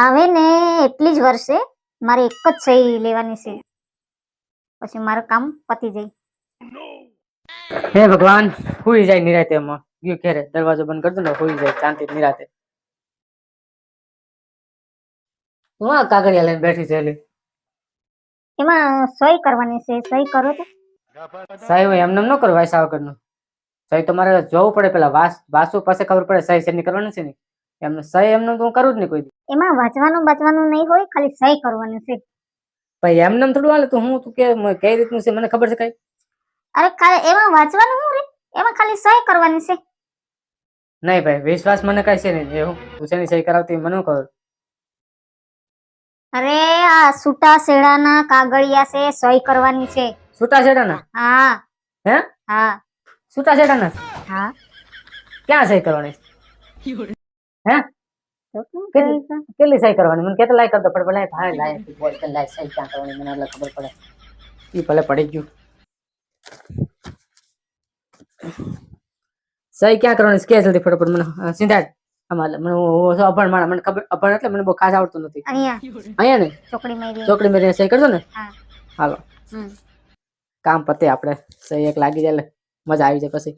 આવે ને એટલી જ વર્ષે મારે એક જ સહી લેવાની છે. પછી મારું કામ પતી જાય. હે ભગવાન હુઈ જાય નિરાતે એમાં. ગયો ઘેરે દરવાજો બંધ કરી દો ને હુઈ જાય શાંતિ નિરાતે. હું આ કાગળિયા લઈને બેઠી છે એમાં સહી કરવાની છે સહી કરો તો. સાહેબ એમને ન કરો વાયસા વગરનું. સહી તો મારે જોવું પડે પેલા વાસ વાસુ પાસે ખબર પડે સહી શેની કરવાની છે ને એમને સહી એમને તો હું કરું જ નહીં કોઈ દી. એમાં વાંચવાનું બચવાનું નહીં હોય ખાલી સહી કરવાની છે. ભાઈ એમને થોડું હાલે તો હું તું કે મ- કઈ રીતનું છે મને ખબર છે કઈ? અરે ખાલી એમાં વાંચવાનું શું રે? એમાં ખાલી સહી કરવાની છે. નહીં ભાઈ વિશ્વાસ મને કઈ છે નહીં. એવું તું શેની સહી કરાવતી મને ખબર. અરે આ સુટા શેડાના કાગળિયા છે સહી કરવાની છે. છૂટા છેડાના હા. હે? હા. છૂટા છેડાના હા. ક્યાં સહી કરવાની? હે? કેટલી? સહી કરવાની? મને કેટલા લાય કરતો પડે ભલે ભાઈ લાય બોલ કે લાય સહી ક્યાં કરવાની મને એટલે ખબર પડે. એ ભલે પડી ગયું. સહી ક્યાં કરવાની? કે જલ્દી ફટાફટ મને સિદ્ધાર્થ સિંધાડ. મને હું હું અભણ માણસ મને ખબર અભણ એટલે મને બહુ ખાસ આવડતું નથી. અહીંયા. ને? ચોકડી મારી સહી કરજો ને? હાલો. કામ પતે આપણે સહી એક લાગી જાય એટલે મજા આવી જાય પછી.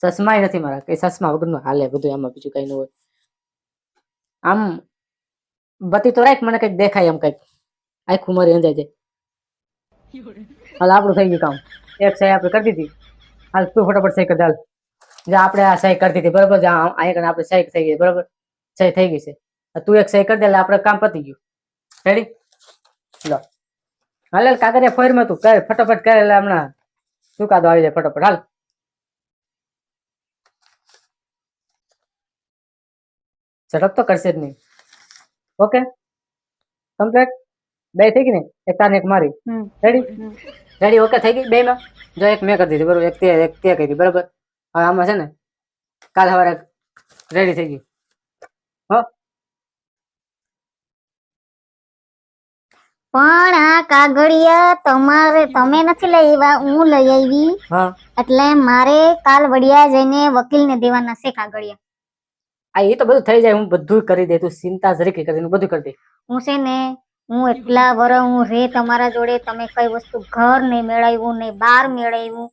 ચશ્માય નથી મારા કઈ ચશ્મા વગરનું હાલે, બધું એમાં બીજું કઈ ન હોય. આમ બત્તી તો રાખ, મને કંઈક દેખાય એમ કંઈક. આખું મારી અંજાય જાય. હાલ આપણું થઈ ગયું કામ. એક સહી આપણે કરી દીધી. હાલ તું ફટાફટ સહી કરી હાલ. જે, આપણે આ સહી કરી દીધી, બરોબર? અહીંયા આપણે સહી થઈ ગઈ, બરોબર? સહી થઈ ગઈ છે. તું એક સહી કરી દે, એટલે આપણે કામ પતી ગયું. રેડી લો. હાલ કાગરિયા ફોરમાં તું કર, ફટાફટ કરે, એટલે હમણાં ચુકાદો આવી જાય ફટાફટ. હાલ. સેટઅપ તો કરશે જ નહીં. ઓકે કમ્પ્લીટ બે થઈ ગઈ ને? એક તાર એક મારી. રેડી રેડી ઓકે થઈ ગઈ? બે માં જો એક મેં કરી દીધી બરોબર. એક તે એક તે કરી બરોબર. હવે આમાં છે ને કાલ સવારે રેડી થઈ ગયું પણ આ કાગળિયા તમારે તમે નથી લઈ આવ્યા હું લઈ આવી. હા. એટલે મારે કાલ વડિયા જઈને વકીલને દેવાના છે કાગળિયા. આ એ તો બધું થઈ જાય હું બધું કરી દે તું ચિંતા જરીકે કરી દે હું બધું કરી દે. હું છે ને હું એટલા વર હું રે તમારા જોડે તમે કઈ વસ્તુ ઘર નહીં મેળવ્યું નહીં બાર મેળવ્યું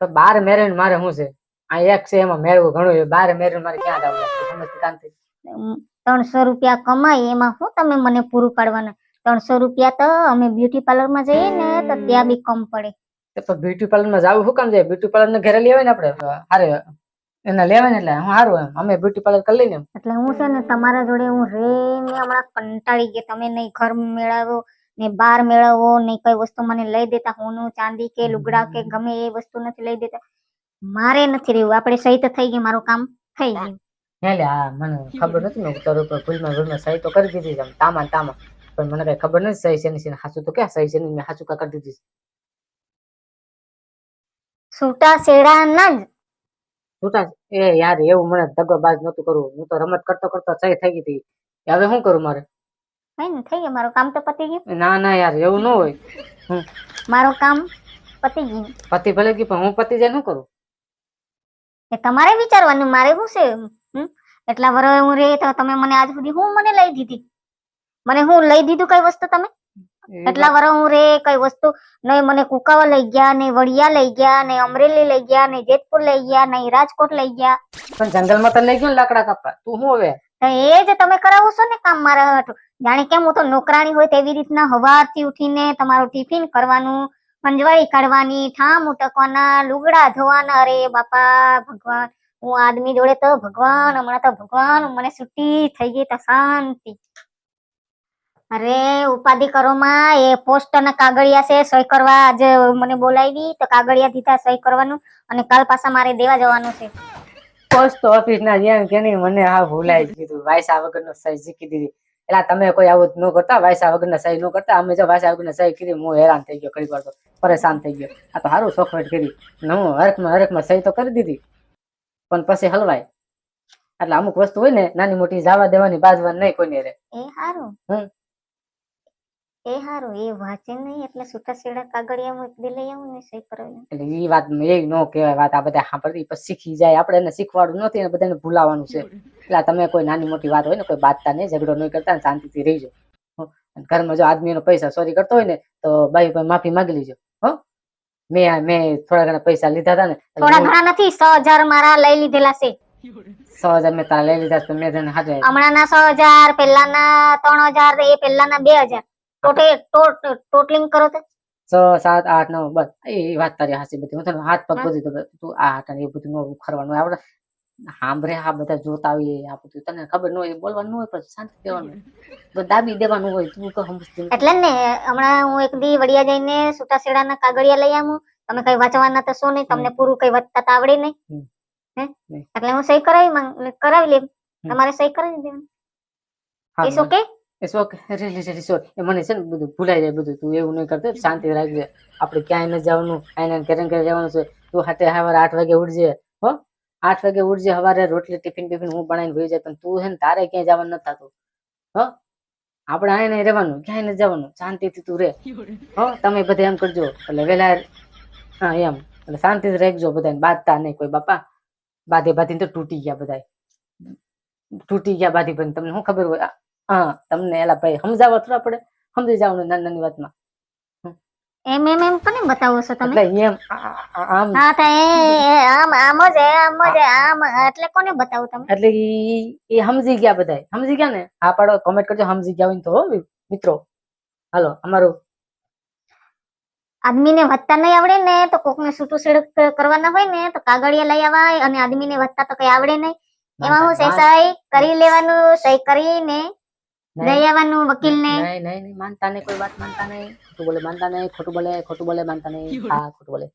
તો બાર મેરેન મારે શું છે? આ એક છે એમાં મેળવું ઘણું છે બાર મેરેન મારે ક્યાં જવું? સમજતી કાંતિ? ત્રણસો રૂપિયા કમાય એમાં શું તમે મને પૂરું પાડવાના? ત્રણસો રૂપિયા તો અમે બ્યુટી પાર્લરમાં જઈએ ને તો ત્યાં બી કમ પડે. તો બ્યુટી પાર્લરમાં જવું શું કામ છે બ્યુટી પાર્લર ને ઘરે લેવાય ને આપણે? હારે એના લેવાય ને એટલે હું સારું એમ. અમે બ્યુટી પાર્લર કરી લઈને એટલે હું છે ને તમારા જોડે હું રે ને હમણાં કંટાળી ગઈ. તમે નહીં ઘર મેળવો ને બાર મેળવો ને કઈ વસ્તુ મને લઈ દેતા હોનું ચાંદી કે લુગડા કે ગમે એ વસ્તુ નથી લઈ દેતા. મારે નથી રહેવું. આપણે સહી તો થઈ ગઈ મારું કામ થઈ ગયું. એટલે આ મને ખબર નથી ને તારું ઉપર ભૂલમાં ભૂલમાં સહી તો કરી દીધી તમે તામા તામા. પણ મને કઈ ખબર નથી સહી છે ને હાચું તો ક્યાં સહી છે ને મેં હાચું કા કરી દીધી. છૂટા શેડા ના જ છૂટા એ યાર એવું મને દગોબાજ નતું કરવું. હું તો રમત કરતો કરતો સહી થઈ ગઈ હતી. હવે શું કરું મારે? કઈ ને થઈ ગયું. મારું કામ તો પતી ગયું. ના ના યાર એવું ન હોય. મારું કામ પતી ગયું. પતિ ભલે ગયું પણ હું પતિ જાય શું કરું? એ તમારે વિચારવાનું મારે શું છે? એટલા વર્ષ હું રે તો તમે મને આજ સુધી હું મને લઈ દીધી? મને હું લઈ દીધું કઈ વસ્તુ તમે? એટલા વર હું રે કઈ વસ્તુ નહીં. મને કુકાવા લઈ ગયા નહીં વડિયા લઈ ગયા નહીં અમરેલી લઈ ગયા નહીં જેતપુર લઈ ગયા નહીં રાજકોટ લઈ ગયા. પણ જંગલમાં તો લઈ ગયો લાકડા કાપવા. તું શું હવે? એ જ તમે કરાવો છો ને કામ મારા હાટું. જાણે કેમ હું તો નોકરાણી હોય તેવી રીતના હવારથી ઉઠીને તમારું ટિફિન કરવાનું પંજવાળી કાઢવાની ઠામ ઉટકવાના લુગડા ધોવાના. અરે બાપા ભગવાન હું આદમી જોડે તો ભગવાન હમણાં તો ભગવાન. મને છુટ્ટી થઈ ગઈ તો શાંતિ. અરે ઉપાધિ કરો માં. એ પોસ્ટ અને કાગળિયા છે સહી કરવા આજે મને બોલાવી. તો કાગળિયા દીધા સહી કરવાનું. અને કાલ પાછા મારે દેવા જવાનું છે. પોસ્ટ ઓફિસ ના જેમ કે નહીં મને આ ભૂલાઈ ગયું. વાયસા વગર નો સહી શીખી દીધી. એટલે તમે કોઈ આવું ન કરતા. વાયસા વગર સહી ન કરતા. અમે જો વાયસા વગર સહી કરી હું હેરાન થઈ ગયો ઘણી વાર તો. પરેશાન થઈ ગયો. આ તો સારું સોખવટ કરી. હું હરકમાં હરકમાં સહી તો કરી દીધી. પણ પછી હલવાય. એટલે અમુક વસ્તુ હોય ને નાની મોટી જવા દેવાની બાજવાની નહીં કોઈને રે. એ સારું હમ. એ હારું એ વાંચે નહીં એટલે છૂટા છેડા કાગળિયા હું એક દી લઈ આવું ને સહી કરાવી એટલે એ વાત એ નો કહેવાય વાત આ બધા સાંભળતી પછી શીખી જાય. આપણે એને શીખવાડવું નથી અને બધાને ભૂલાવાનું છે. એટલે તમે કોઈ નાની મોટી વાત હોય ને કોઈ બાતતા નહીં ઝઘડો નહીં કરતા ને શાંતિથી રહીજો. ઘરમાં જો આદમીનો પૈસા સોરી કરતો હોય ને તો બાઈ કોઈ માફી માંગી લેજો. હો. મેં મેં થોડા ઘણા પૈસા લીધા હતા ને થોડા ઘણા નથી સો હજાર મારા લઈ લીધેલા છે. સો હજાર મેં તારા લઈ લીધા મેં તને હાજર હમણાં ના સો હજાર પેલાના ત્રણ હજાર એ પેલાના બે હજાર. ટોટલિંગ કરો તો. છ સાત આઠ નવ બસ. એ વાત તારી હાસી બધી. હું તને હાથ પગ હા. બધું તો આ હાથ એ બધું નો ખરવાનું આપણે સાંભળે આ બધા જોતા આવીએ આ બધું તને ખબર ન હોય બોલવાનું હોય પણ શાંતિ દેવાનું. તો દાબી દેવાનું હોય તું તો સમજતી એટલે ને હમણાં હું એક દી વડિયા જઈને છૂટા છેડાના કાગળિયા લઈ આવું. તમે કઈ વાંચવાના તો શું નહીં તમને પૂરું કઈ વાંચતા તો આવડે નહીં. હે? એટલે હું સહી કરાવી માંગ કરાવી લે તમારે સહી કરાવી દેવાની. હા, it's okay okay. Really, really એ મને છે ને બધું ભૂલાઈ જાય બધું. તું એવું નહીં કરતો શાંતિ રાખજે. આપણે ક્યાંય ન જવાનું આઈને કેરેન કરે જવાનું છે. તું હાટે સવારે આઠ વાગે ઉઠજે હો. આઠ વાગે ઉઠજે સવારે રોટલી ટિફિન બિફિન હું બનાવીને ભઈ જાય. પણ તું છે ને તારે ક્યાંય જવાનું નથી થતું. હો. આપણે આને રહેવાનું ક્યાંય ન જવાનું. શાંતિથી તું રહે હો તમે બધા એમ કરજો. એટલે વેલા હા એમ. એટલે શાંતિથી રહેજો બધાને. બાંધતા નહીં કોઈ બાપા. બાંધી બાધીને તો તૂટી ગયા બધા તૂટી ગયા બાધી પણ તમને શું ખબર હોય? હા તમને એલા ભાઈ સમજાવો થોડા આપણે સમજી જવાનું નાની નાની વાતમાં. એમ એમ એમ કોને બતાવો છો તમે? એટલે એમ આમ. હા તો એ આમ આમ જ આમ જ આમ એટલે કોને બતાવો તમે? એટલે એ સમજી ગયા બધા સમજી ગયા ને? હા પાડો કમેન્ટ કરજો. સમજી ગયા હોય ને તો મિત્રો. હાલો અમારું. આદમીને વધતા નહીં આવડે ને તો કોકને છૂટું છેડું કરવાના હોય ને તો કાગળિયા લઈ આવાય અને આદમીને વધતા તો કઈ આવડે નહીં. એમાં હું સહી કરી લેવાનું સહી કરીને લઈ આવવાનું વકીલને? નહીં નહીં નહીં માનતા નહીં કોઈ વાત માનતા નહીં. ખોટું બોલે માનતા નહીં ખોટું બોલે ખોટું બોલે માનતા નહીં. હા ખોટું બોલે.